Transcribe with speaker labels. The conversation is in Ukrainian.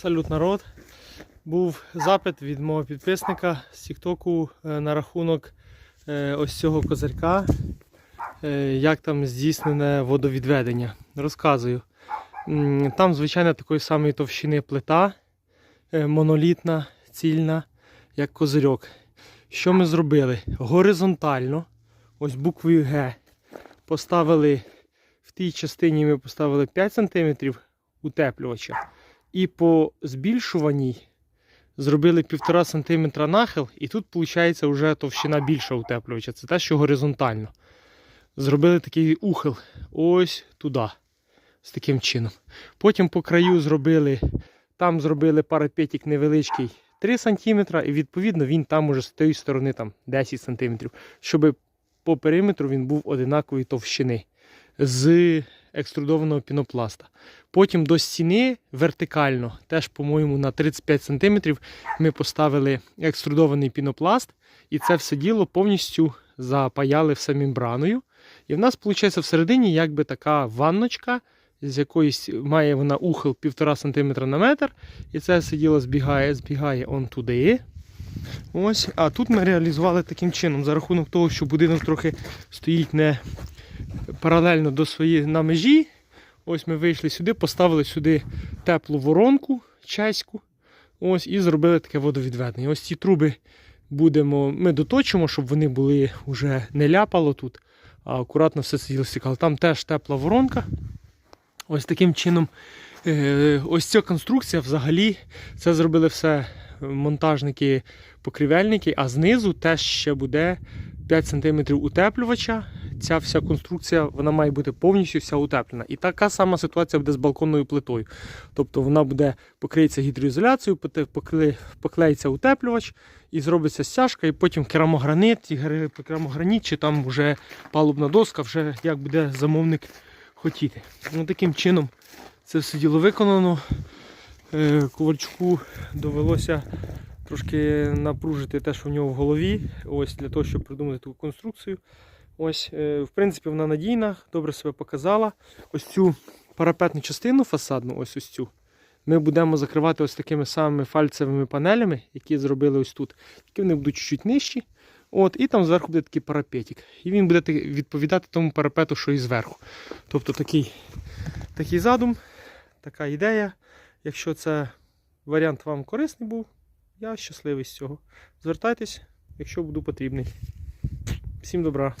Speaker 1: Салют, народ. Був запит від мого підписника з Тіктоку е, на рахунок е, ось цього козирка, е, як там здійснене водовідведення. Розказую. Там, звичайно, такої самої товщини плита, монолітна, цільна, як козирьок. Що ми зробили? Горизонтально, ось буквою Г, поставили в тій частині ми поставили 5 см утеплювача. І по збільшуваній зробили 1,5 см нахил, і тут виходить вже товщина більша утеплювача. Це те, що горизонтально. Зробили такий ухил ось туди. З таким чином. Потім по краю зробили, там зробили парапетик невеличкий 3 см, і відповідно він там уже з тієї сторони там 10 см, щоб по периметру він був одинакової товщини з екструдованого пінопласта. Потім до стіни вертикально, теж, по-моєму, на 35 см ми поставили екструдований пінопласт, і це все діло повністю запаяли все мембраною. І в нас, виходить, всередині якби така ванночка, з якоїсь має вона ухил 1,5 см на метр. І це все діло збігає, збігає он туди. Ось, а тут ми реалізували таким чином, за рахунок того, що будинок трохи стоїть не паралельно до своєї на межі. Ось ми вийшли сюди, поставили сюди теплу воронку чеську. Ось, і зробили таке водовідведення. Ось ці труби будемо, ми доточимо, щоб вони були вже не ляпало тут, а акуратно все сиділо стікало. Там теж тепла воронка. Ось таким чином. е, Ось ця конструкція взагалі, це зробили все монтажники покрівельники, а знизу теж ще буде 5 см утеплювача. Ця вся конструкція вона має бути повністю вся утеплена. І така сама ситуація буде з балконною плитою. Тобто вона буде покриється гідроізоляцією, поклеїться утеплювач і зробиться стяжка, і потім керамогранит, і керамограніт, чи там вже палубна доска, вже як буде замовник хотіти. Ну, таким чином це все діло виконано. Е, Ковальчуку довелося трошки напружити те, що в нього в голові, ось для того, щоб придумати таку конструкцію. Ось, е, в принципі, вона надійна, добре себе показала. Ось цю парапетну частину фасадну, ось ось цю, ми будемо закривати ось такими самими фальцевими панелями, які зробили ось тут. Тільки вони будуть чуть-чуть нижчі. От, і там зверху буде такий парапетик. І він буде відповідати тому парапету, що і зверху. Тобто такий, такий задум, така ідея. Якщо це варіант вам корисний був, я щасливий з цього. Звертайтесь, якщо буду потрібний. Всім добра.